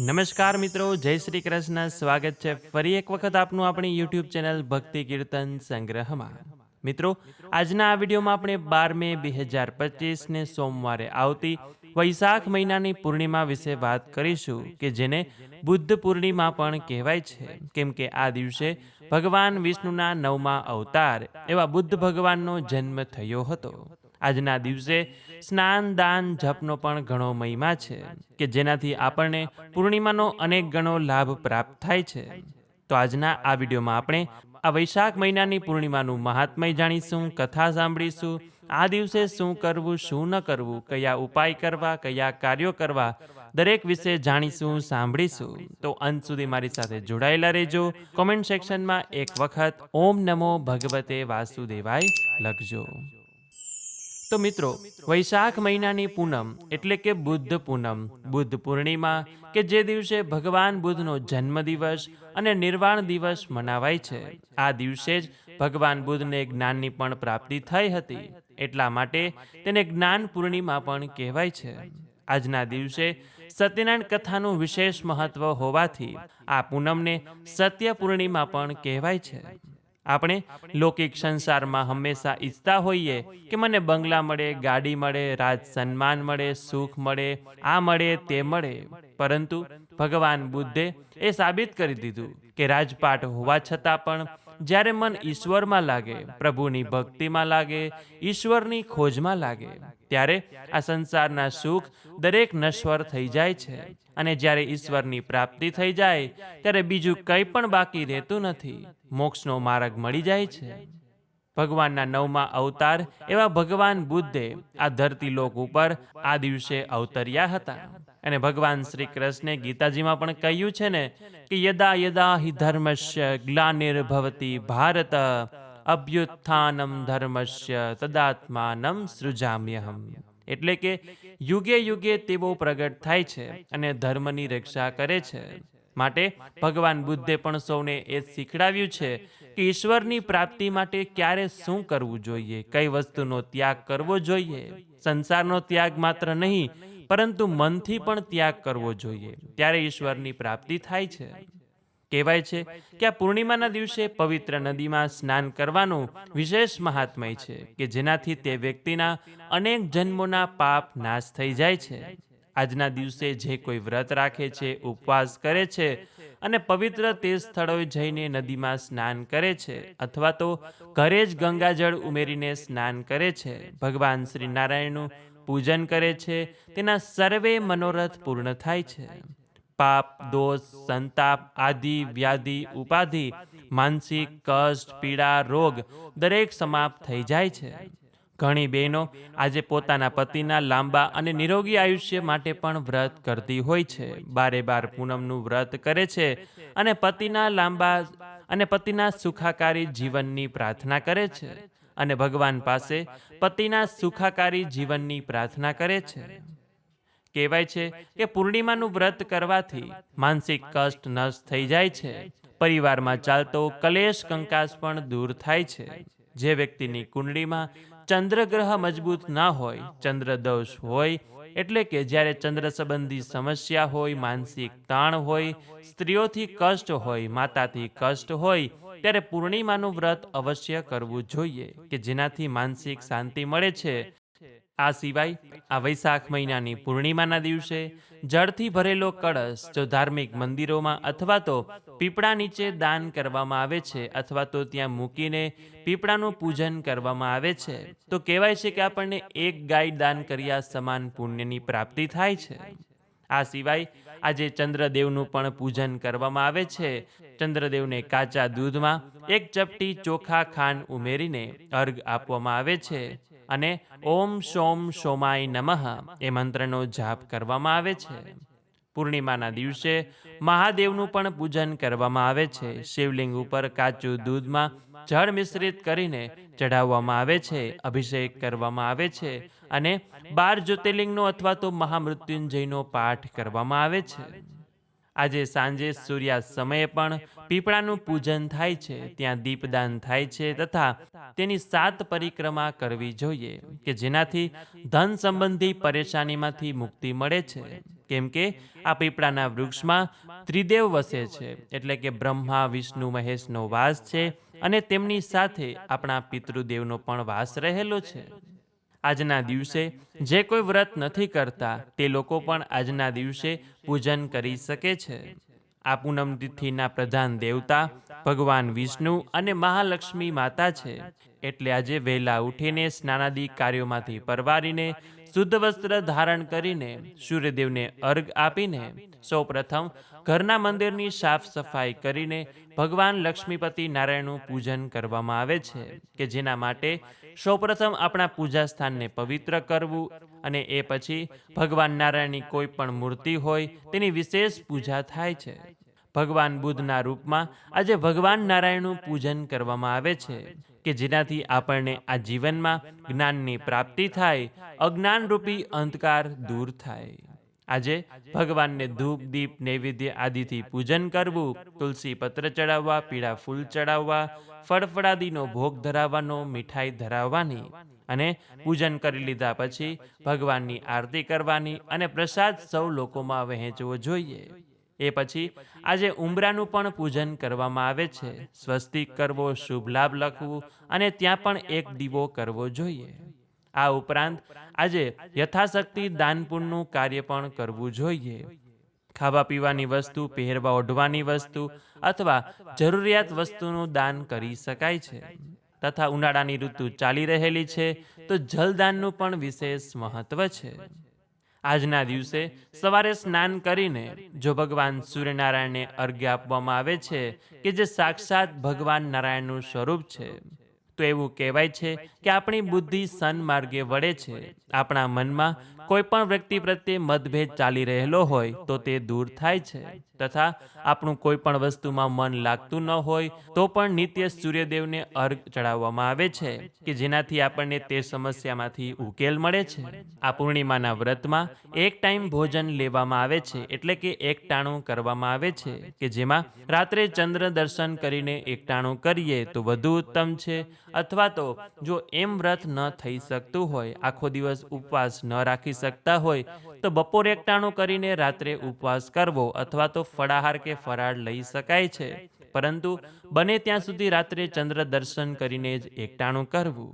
નમસ્કાર મિત્રો, જય શ્રી કૃષ્ણ. સ્વાગત છે ફરી એક વખત આપનું આપણી યુટ્યુબ ચેનલ ભક્તિ કીર્તન સંગ્રહમાં. મિત્રો, આજના આ વિડીયોમાં આપણે બાર મે બે હજાર પચીસને સોમવારે આવતી વૈશાખ મહિનાની પૂર્ણિમા વિશે વાત કરીશું, કે જેને બુદ્ધ પૂર્ણિમા પણ કહેવાય છે. કેમ કે આ દિવસે ભગવાન વિષ્ણુના નવમા અવતાર એવા બુદ્ધ ભગવાનનો જન્મ થયો હતો. આજના દિવસે સ્નાન, દાન, જપનો પણ ઘણો મહિમા છે કે જેનાથી આપણને પૂર્ણિમાનો અનેક ગણો લાભ પ્રાપ્ત થાય છે. તો આજના આ વિડીયોમાં આપણે આ વૈશાખ મહિનાની પૂર્ણિમાનું મહાત્મય જાણીશું, કથા સાંભળીશું, આ દિવસે શું કરવું, શું ન કરવું, કયા ઉપાય કરવા, કયા કાર્યો કરવા, દરેક વિશે જાણીશું, સાંભળીશું. તો અંત સુધી મારી સાથે જોડાયેલા રહેજો. કોમેન્ટ સેક્શનમાં એક વખત ઓમ નમો ભગવતે વાસુદેવાય લખજો. તો મિત્રો, વૈશાખ મહિનાની પૂનમ એટલે કે બુદ્ધ પૂનમ, બુદ્ધ પૂર્ણિમા કે જે દિવસે ભગવાન બુદ્ધનો જન્મદિવસ અને નિર્વાણ દિવસ મનાવાય છે. આ દિવસે જ ભગવાન બુદ્ધને જ્ઞાનની પણ પ્રાપ્તિ થઈ હતી. એટલા માટે તેને જ્ઞાન પૂર્ણિમા પણ કહેવાય છે. આજના દિવસે સત્યનારાયણ કથાનું વિશેષ મહત્વ હોવાથી આ પૂનમને સત્ય પૂર્ણિમા પણ કહેવાય છે. આપણે લૌકિક સંસારમાં હંમેશા ઈચ્છતા હોઈએ કે મને બંગલા મળે, ગાડી મળે, રાજ સન્માન મળે, સુખ મળે, આ મળે, તે મળે. પરંતુ ભગવાન બુદ્ધે એ સાબિત કરી દીધું કે રાજપાટ હોવા છતાં પણ જ્યારે મન ઈશ્વરમાં લાગે, પ્રભુની ભક્તિમાં લાગે, ઈશ્વરની ખોજમાં લાગે, ત્યારે આ સંસારના સુખ દરેક નશ્વર થઈ જાય છે. અને જ્યારે ઈશ્વરની પ્રાપ્તિ થઈ જાય, ત્યારે બીજું કંઈ પણ બાકી રહેતું નથી. મોક્ષનો માર્ગ મળી જાય છે. ભગવાનના નવમા અવતાર એવા ભગવાન બુદ્ધે આ ધરતી લોક ઉપર આ દિવસે અવતર્યા હતા. અને ભગવાન શ્રી કૃષ્ણે ગીતાજીમાં પણ કહ્યું છે ને કે યદા યદા હિ ધર્મસ્ય ગ્લાનિર્ભવતી ભારત, અભ્યુત્થાનમ ધર્મસ્ય તદાત્માનમ સૃજામ્યહમ. એટલે કે યુગે યુગે તેઓ પ્રગટ થાય છે અને ધર્મની રક્ષા કરે છે. માટે ભગવાન બુદ્ધે પણ સૌને એ શીખડાવ્યું છે કે ઈશ્વરની પ્રાપ્તિ માટે ક્યારે શું કરવું જોઈએ, કઈ વસ્તુનો ત્યાગ કરવો જોઈએ. સંસારનો ત્યાગ માત્ર નહીં પરંતુ મનથી પણ ત્યાગ કરવો જોઈએ. ત્યારે ઈશ્વરની પ્રાપ્તિ થાય છે. કહેવાય છે કે આ પૂર્ણિમાના દિવસે પવિત્ર નદીમાં સ્નાન કરવાનું વિશેષ મહાત્મય છે કે જેનાથી તે વ્યક્તિના અનેક જન્મોના પાપ નાશ થઈ જાય છે. આજના દિવસે જે કોઈ વ્રત રાખે છે, ઉપવાસ કરે છે અને પવિત્ર તે સ્થળોએ જઈને નદીમાં સ્નાન કરે છે અથવા તો ઘરે જ ગંગાજળ ઉમેરીને સ્નાન કરે છે. ભગવાન શ્રી નારાયણનું પૂજન કરે છે, તેના સર્વે મનોરથ પૂર્ણ થાય છે. પાપ, દોષ, સંતાપ આદિ, વ્યાધિ, ઉપાધિ, માનસિક કષ્ટ, પીડા, રોગ દરેક સમાપ્ત થઈ જાય છે. ઘણી બહેનો આજે પોતાના પતિના લાંબા અને નિરોગી આયુષ્ય માટે પણ વ્રત કરતી હોય છે. બારે બાર પૂનમનું વ્રત કરે છે અને પતિના લાંબા અને પતિના સુખાકારી જીવનની પ્રાર્થના કરે છે. અને ભગવાન પાસે પતિના સુખાકારી જીવનની પ્રાર્થના કરે છે. કહેવાય છે કે પૂર્ણિમાનું વ્રત કરવાથી માનસિક કષ્ટ નષ્ટ થઈ જાય છે. પરિવારમાં ચાલતો કલેશ કંકાસ પણ દૂર થાય છે. જે વ્યક્તિની કુંડળીમાં ચંદ્રગ્રહ મજબૂત ના હોય, ચંદ્ર દોષ હોય, એટલે કે જ્યારે ચંદ્ર સંબંધી સમસ્યા હોય, માનસિક તાણ હોય, સ્ત્રીઓથી કષ્ટ હોય, માતાથી કષ્ટ હોય ત્યારે પૂર્ણિમાનું વ્રત અવશ્ય કરવું જોઈએ કે જેનાથી માનસિક શાંતિ મળે છે. આ સિવાય આ વૈશાખ મહિનાની પૂર્ણિમાના દિવસે જળથી ભરેલો કળશ જો ધાર્મિક મંદિરોમાં અથવા તો પીપળા નીચે દાન કરવામાં આવે છે અથવા તો ત્યાં મૂકીને પીપળાનું પૂજન કરવામાં આવે છે, તો કહેવાય છે કે આપણને એક ગાય દાન કર્યા સમાન પુણ્યની પ્રાપ્તિ થાય છે. આ સિવાય આજે ચંદ્રદેવનું પણ પૂજન કરવામાં આવે છે. ચંદ્રદેવને કાચા દૂધમાં એક ચપટી ચોખા ખાંડ ઉમેરીને અર્ઘ આપવામાં આવે છે અને ઓમ સોમ સોમાય નમઃ એ મંત્રનો જાપ કરવામાં આવે છે. પૂર્ણિમાના દિવસે મહાદેવનું પણ પૂજન કરવામાં આવે છે. શિવલિંગ ઉપર કાચું દૂધમાં જળ મિશ્રિત કરીને ચઢાવવામાં આવે છે, અભિષેક કરવામાં આવે છે અને બાર જ્યોતિર્લિંગનો અથવા તો મહામૃત્યુંજયનો પાઠ કરવામાં આવે છે. આજે સાંજે સૂર્યાસ્ત સમયે પણ પીપળાનું પૂજન થાય છે, ત્યાં દીપદાન થાય છે તથા તેની સાત પરિક્રમા કરવી જોઈએ કે જેનાથી ધન સંબંધી પરેશાનીમાંથી મુક્તિ મળે છે. કેમ કે આ પીપળાના વૃક્ષમાં ત્રિદેવ વસે છે, એટલે કે બ્રહ્મા, વિષ્ણુ, મહેશનો વાસ છે અને તેમની સાથે આપણા પિતૃદેવનો પણ વાસ રહેલો છે. આજના દિવસે જે કોઈ વ્રત નથી કરતા, તે લોકો પણ આજના દિવસે પૂજન કરી શકે છે. આ પૂનમ તિથિના પ્રધાન દેવતા ભગવાન વિષ્ણુ અને મહાલક્ષ્મી માતા છે, એટલે આજે વહેલા ઉઠીને સ્નાનાદિ કાર્યોમાંથી પરવારીને શુદ્ધ વસ્ત્ર ધારણ કરીને સૂર્યદેવને અર્ઘ આપીને સૌપ્રથમ ઘરના મંદિરની સાફ સફાઈ કરીને ભગવાન લક્ષ્મીપતિ નારાયણનું પૂજન કરવામાં આવે છે, કે જેના માટે સૌપ્રથમ આપણા પૂજા સ્થાનને પવિત્ર કરવું અને એ પછી ભગવાન નારાયણની કોઈ પણ મૂર્તિ હોય તેની વિશેષ પૂજા થાય છે. ભગવાન બુદ્ધના રૂપમાં આજે ભગવાન નારાયણનું પૂજન કરવામાં આવે છે કે જેનાથી આપણને આ જીવનમાં જ્ઞાનની પ્રાપ્તિ થાય, અજ્ઞાનરૂપી અંધકાર દૂર થાય. આજે ભગવાનને ધૂપ, દીપ, નૈવેદ્ય આદિથી પૂજન કરવું, તુલસી પત્ર ચડાવવા, પીળા ફૂલ ચડાવવા, ફળફળાદીનો ભોગ ધરાવવાનો, મીઠાઈ ધરાવવાની અને પૂજન કરી લીધા પછી ભગવાનની આરતી કરવાની અને પ્રસાદ સૌ લોકોમાં વહેંચવો જોઈએ. એ પછી આજે ઉમરાનું પણ પૂજન કરવામાં આવે છે. સ્વસ્તિક કરવો, શુભ લાભ લખવું અને ત્યાં પણ એક દીવો કરવો જોઈએ. આ ઉપરાંત આજે યથાશક્તિ દાનપુણનું કાર્ય પણ કરવું જોઈએ. ખાવા પીવાની વસ્તુ, પહેરવા ઓઢવાની વસ્તુ અથવા જરૂરિયાત વસ્તુનું દાન કરી શકાય છે. તથા ઉનાળાની ઋતુ ચાલી રહેલી છે તો જલદાનનું પણ વિશેષ મહત્વ છે. આજના દિવસે સવારે સ્નાન કરીને જો ભગવાન સૂર્યનારાયણને અર્ઘ્ય આપવામાં આવે છે કે જે સાક્ષાત ભગવાન નારાયણનું સ્વરૂપ છે, તો એવું કહેવાય છે કે આપણી બુદ્ધિ સન્માર્ગે વળે છે. આપણા મનમાં કોઈ પણ વ્યક્તિ પ્રત્યે મતભેદ ચાલી રહેલો હોય તો તે દૂર થાય છે. તથા આપણું કોઈ પણ વસ્તુમાં મન લાગતું ન હોય તો પણ નિત્ય સૂર્યદેવને અર્ઘ ચડાવવામાં આવે છે કે જેનાથી આપણને તે સમસ્યામાંથી ઉકેલ મળે છે. આ પૂર્ણિમાના વ્રતમાં એક ટાઈમ ભોજન લેવામાં આવે છે એટલે કે એકટાણું કરવામાં આવે છે કે જેમાં રાત્રે ચંદ્ર દર્શન કરીને એકટાણું કરીએ તો વધુ ઉત્તમ છે. અથવા તો જો એમ વ્રત ન થઈ શકતું હોય, આખો દિવસ ઉપવાસ ન રાખી શકતા હોય, તો બપોર એકટાણું કરીને રાત્રે ઉપવાસ કરવો અથવા તો ફળાહાર કે ફરાળ લઈ શકાય છે. પરંતુ બને ત્યાં સુધી રાત્રે ચંદ્ર દર્શન કરીને જ એકટાણું કરવું.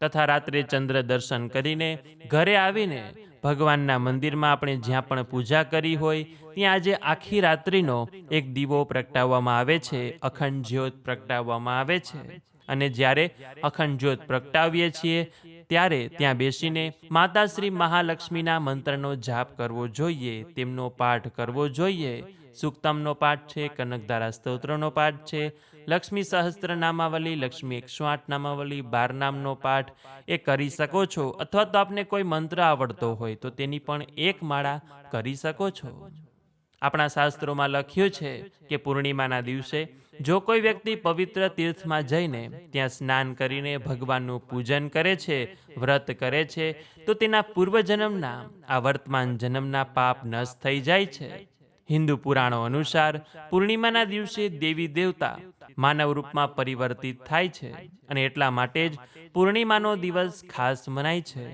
તથા રાત્રે ચંદ્ર દર્શન કરીને ઘરે આવીને ભગવાનના મંદિરમાં આપણે જ્યાં પણ પૂજા કરી હોય, ત્યાં આજે આખી રાત્રિનો એક દીવો પ્રગટાવવામાં આવે છે, અખંડ જ્યોત પ્રગટાવવામાં આવે છે. અને જ્યારે અખંડ જ્યોત પ્રગટાવીએ છીએ ત્યારે ત્યાં બેસીને માતા શ્રી મહાલક્ષ્મીના મંત્રનો જાપ કરવો જોઈએ, તેમનો પાઠ કરવો જોઈએ. સુક્તમનો પાઠ છે, કનકધારા સ્તોત્રનો પાઠ છે, લક્ષ્મી સહસ્ત્ર નામાવલી, લક્ષ્મી એકસો આઠ નામાવલી, બાર નામનો પાઠ એ કરી શકો છો. અથવા તો આપને કોઈ મંત્ર આવડતો હોય તો તેની પણ એક માળા કરી શકો છો. આપણા શાસ્ત્રોમાં લખ્યું છે કે પૂર્ણિમાના દિવસે જો કોઈ વ્યક્તિ પવિત્ર તીર્થમાં જઈને ત્યાં સ્નાન કરીને ભગવાનનું પૂજન કરે છે, વ્રત કરે છે, તો તેના પૂર્વજન્મના, આ વર્તમાન જન્મના પાપ નષ્ટ થઈ જાય છે. હિન્દુ પુરાણો અનુસાર પૂર્ણિમાના દિવસે દેવી દેવતા માનવ રૂપમાં પરિવર્તિત થાય છે અને એટલા માટે જ પૂર્ણિમાનો દિવસ ખાસ મનાય છે.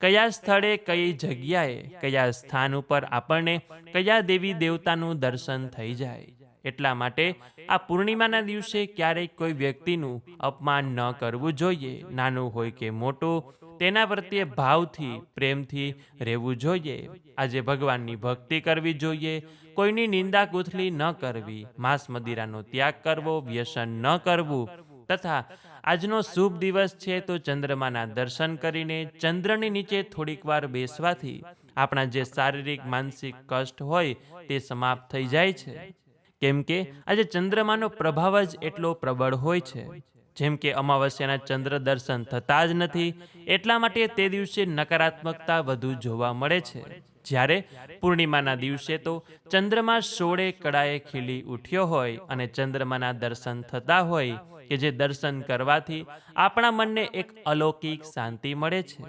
કયા સ્થળે કઈ જગ્યાએ, કયા સ્થાન ઉપર આપણને કયા દેવી દેવતાનું દર્શન થઈ જાય? એટલા માટે આ પૂર્ણિમાના દિવસે ક્યારેય કોઈ વ્યક્તિનું અપમાન ન કરવું જોઈએ, નાનું હોય કે મોટું, તેના પ્રત્યે ભાવથી, પ્રેમથી રહેવું જોઈએ. આજે ભગવાનની ભક્તિ કરવી જોઈએ, કોઈની નિંદા કુથલી ન કરવી, માંસ મદિરાનો ત્યાગ કરવો, વ્યસન ન કરવું, તથા આજનો શુભ દિવસ છે તો ચંદ્રમાના દર્શન કરીને ચંદ્રની નીચે થોડીક વાર બેસવાથી આપણા જે શારીરિક, માનસિક કષ્ટ હોય તે સમાપ્ત થઈ જાય છે. કેમ કે આજે ચંદ્રમાનો પ્રભાવ જ એટલો પ્રબળ હોય છે. જેમ કે અમાવસ્યાના ચંદ્ર દર્શન થતા જ નથી એટલા માટે તે દિવસે નકારાત્મકતા વધુ જોવા મળે છે. જ્યારે પૂર્ણિમાના દિવસે તો ચંદ્રમા સોળે કળાએ ખીલી ઉઠ્યો હોય અને ચંદ્રમાના દર્શન થતા હોય કે જે દર્શન કરવાથી આપણા મનને એક અલૌકિક શાંતિ મળે છે.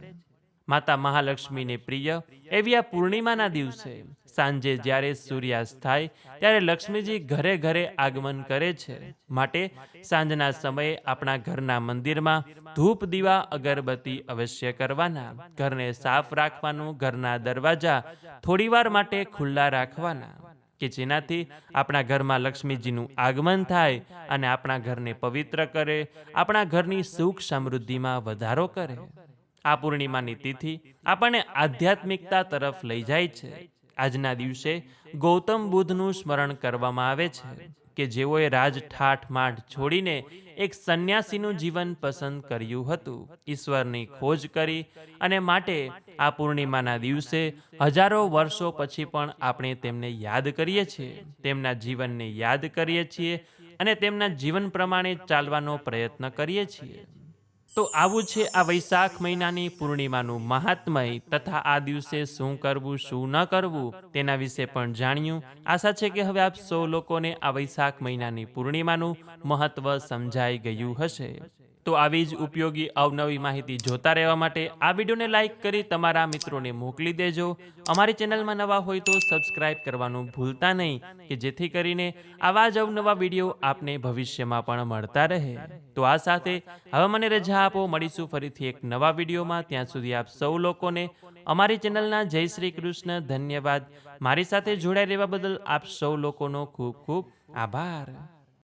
માતા મહાલક્ષ્મીને પ્રિય, એવી આ પૂર્ણિમાના દિવસે. સાંજે જ્યારે સૂર્યાસ્ત થાય, ત્યારે લક્ષ્મીજી ઘરે ઘરે આગમન કરે છે. માટે સાંજના સમયે આપણા ઘરના મંદિરમાં ધૂપ, દીવા, અગરબત્તી અવશ્ય કરવાના. ઘરને સાફ રાખવાનું ઘરના દરવાજા થોડીવાર માટે ખુલ્લા રાખવાના કે જેનાથી આપણા ઘરમાં લક્ષ્મીજીનું આગમન થાય અને આપણા ઘરને પવિત્ર કરે, આપણા ઘરની સુખ સમૃદ્ધિમાં વધારો કરે. આ પૂર્ણિમાની તિથિ આપણને આધ્યાત્મિકતા તરફ લઈ જાય છે. આજના દિવસે ગૌતમ બુદ્ધનું સ્મરણ કરવામાં આવે છે કે જેઓએ રાજ ઠાઠ છોડીને એક સંન્યાસીનું જીવન પસંદ કર્યું હતું. ઈશ્વરની ખોજ કરી અને માટે આ પૂર્ણિમાના દિવસે હજારો વર્ષો પછી પણ આપણે તેમને યાદ કરીએ છીએ. તેમના જીવનને યાદ કરીએ છીએ અને તેમના જીવન પ્રમાણે ચાલવાનો પ્રયત્ન કરીએ છીએ. તો આવું છે આ વૈશાખ મહિનાની પૂર્ણિમાનું મહાત્મય તથા આ દિવસે શું કરવું, શું ન કરવું તેના વિશે પણ જાણ્યું. આશા છે કે હવે આપ સૌ લોકોને આ વૈશાખ મહિનાની પૂર્ણિમાનું મહત્વ સમજાઈ ગયું હશે. તો આવી જ ઉપયોગી અવનવી માહિતી જોતા રહેવા માટે આ વિડીયોને લાઇક કરી તમારા મિત્રોને મોકલી દેજો. અમારી ચેનલમાં નવા હોય તો સબસ્ક્રાઇબ કરવાનું ભૂલતા નહીં, કે જેથી કરીને આવા જ અવનવા વીડિયો આપને ભવિષ્યમાં પણ મળતા રહે. તો આ સાથે હવે મને રજા આપો. મળીશું ફરીથી એક નવા વિડીયોમાં. ત્યાં સુધી આપ સૌ લોકોને અમારી ચેનલના જય શ્રી કૃષ્ણ ધન્યવાદ. મારી સાથે જોડાઈ રહેવા બદલ આપ સૌ લોકોનો ખૂબ ખૂબ આભાર.